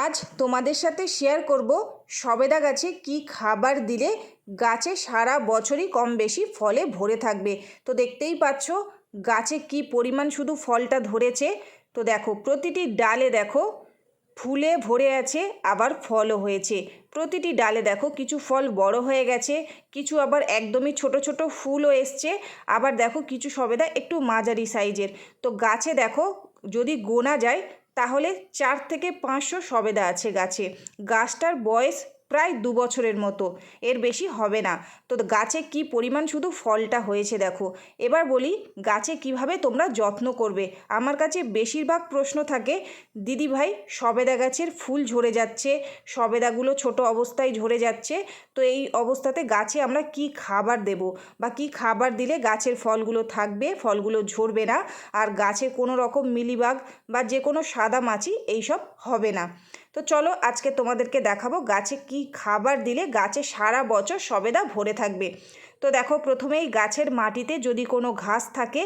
আজ তোমাদের সাথে শেয়ার করব সবেদা গাছে কি খাবার দিলে গাছে সারা বছরই কম বেশি ফলে ভরে থাকবে। তো দেখতেই পাচ্ছ গাছে কি পরিমাণ শুধু ফলটা ধরেছে। তো দেখো, প্রতিটি ডালে দেখো ফুলে ভরে আছে, আবার ফলও হয়েছে। প্রতিটি ডালে দেখো কিছু ফল বড় হয়ে গেছে, কিছু আবার একদমই ছোট ছোট ফুলও এসছে, আবার দেখো কিছু সবেদা একটু মাঝারি সাইজের তো গাছে দেখো যদি গোনা যায় তাহলে চার থেকে পাঁচশো সবেদা আছে গাছে। গাছটার বয়স প্রায় দু বছরের মতো। এর বেশি হবে না। তো গাছে কি পরিমাণ শুধু ফলটা হয়েছে দেখো। এবার বলি, গাছে কীভাবে তোমরা যত্ন করবে? আমার কাছে বেশিরভাগ প্রশ্ন থাকে দিদি ভাই সবেদা গাছের ফুল ঝরে যাচ্ছে, সবেদাগুলো ছোট অবস্থায় ঝরে যাচ্ছে, তো এই অবস্থাতে গাছে আমরা কি খাবার দেব? বা কি খাবার দিলে গাছের ফলগুলো থাকবে, ফলগুলো ঝরবে না? আর গাছে কোনো রকম মিলিবাগ বা যে কোনো সাদা মাছি এইসব হবে না। তো চলো আজকে তোমাদেরকে দেখাবো গাছে কি খাবার দিলে গাছে সারা বছর সবেদা ভরে থাকবে। তো দেখো প্রথমেই গাছের মাটিতে যদি কোনো ঘাস থাকে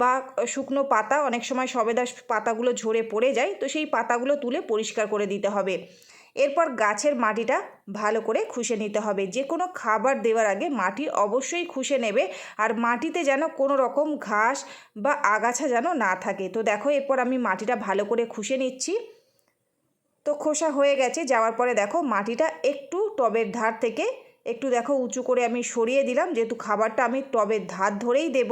বা শুকনো পাতা, অনেক সময় সবেদা পাতাগুলো ঝরে পড়ে যায়, তো সেই পাতাগুলো তুলে পরিষ্কার করে দিতে হবে। এরপর গাছের মাটিটা ভালো করে খুশে নিতে হবে। যে কোনো খাবার দেওয়ার আগে মাটি অবশ্যই খুশে নেবে, আর মাটিতে যেন কোনো রকম ঘাস বা আগাছা যেন না থাকে। তো দেখো এরপর আমি মাটিটা ভালো করে খুশে নিচ্ছি। তো খোসা হয়ে গেছে, যাওয়ার পরে দেখো মাটিটা একটু টবের ধার থেকে, একটু দেখো উঁচু করে আমি সরিয়ে দিলাম, যেহেতু খাবারটা আমি টবের ধার ধরেই দেব।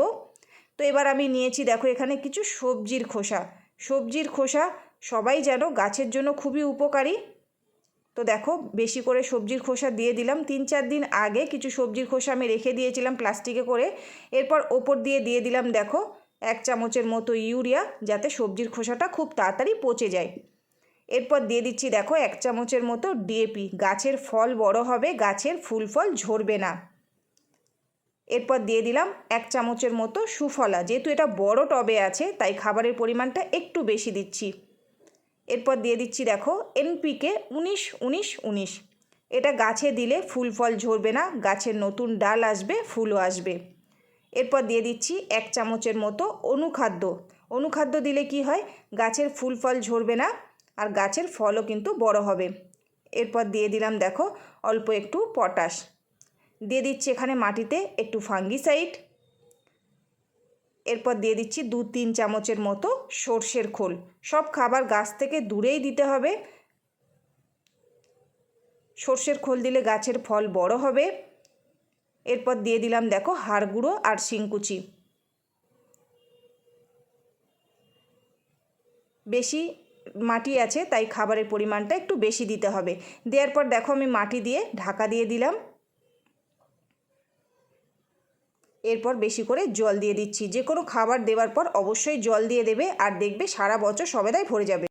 তো এবার আমি নিয়েছি দেখো এখানে কিছু সবজির খোসা সবজির খোসা সবাই যেন গাছের জন্য খুবই উপকারী। তো দেখো বেশি করে সবজির খোসা দিয়ে দিলাম, তিন চার দিন আগে কিছু সবজির খোসা আমি রেখে দিয়েছিলাম প্লাস্টিকে করে, এরপর ওপর দিয়ে দিয়ে দিলাম দেখো এক চামচের মতো ইউরিয়া, যাতে সবজির খোসাটা খুব তাড়াতাড়ি পচে যায়। এরপর দিয়ে দিচ্ছি দেখো এক চামচের মতো ডিএপি গাছের ফল বড় হবে, গাছের ফুল ফল ঝরবে না। এরপর দিয়ে দিলাম এক চামচের মতো সুফলা। যেহেতু এটা বড় টবে আছে, তাই খাবারের পরিমাণটা একটু বেশি দিচ্ছি। এরপর দিয়ে দিচ্ছি দেখো এনপিকে উনিশ উনিশ উনিশ। এটা গাছে দিলে ফুল ফল ঝরবে না, গাছের নতুন ডাল আসবে, ফুলও আসবে। এরপর দিয়ে দিচ্ছি এক চামচের মতো অনুখাদ্য। অনুখাদ্য দিলে কি হয়? গাছের ফুল ফল ঝরবে না আর গাছের ফলও কিন্তু বড় হবে। এরপর দিয়ে দিলাম দেখো অল্প একটু পটাশ। দিয়ে দিচ্ছি এখানে মাটিতে একটু ফাঙ্গিসাইড। এরপর দিয়ে দিচ্ছি দু তিন চামচের মতো সর্ষের খোল। সব খাবার গাছ থেকে দূরেই দিতে হবে। সর্ষের খোল দিলে গাছের ফল বড় হবে। এরপর দিয়ে দিলাম দেখো হাড় গুঁড়ো আর শিংকুচি। বেশি মাটি আছে, তাই খাবারের পরিমাণটা একটু বেশি দিতে হবে। দেওয়ার পর দেখো আমি মাটি দিয়ে ঢাকা দিয়ে দিলাম। এরপর বেশি করে জল দিয়ে দিচ্ছি। যে কোনো খাবার দেওয়ার পর অবশ্যই জল দিয়ে দেবে, আর দেখবে সারা বছর সবেদাই ভরে যাবে।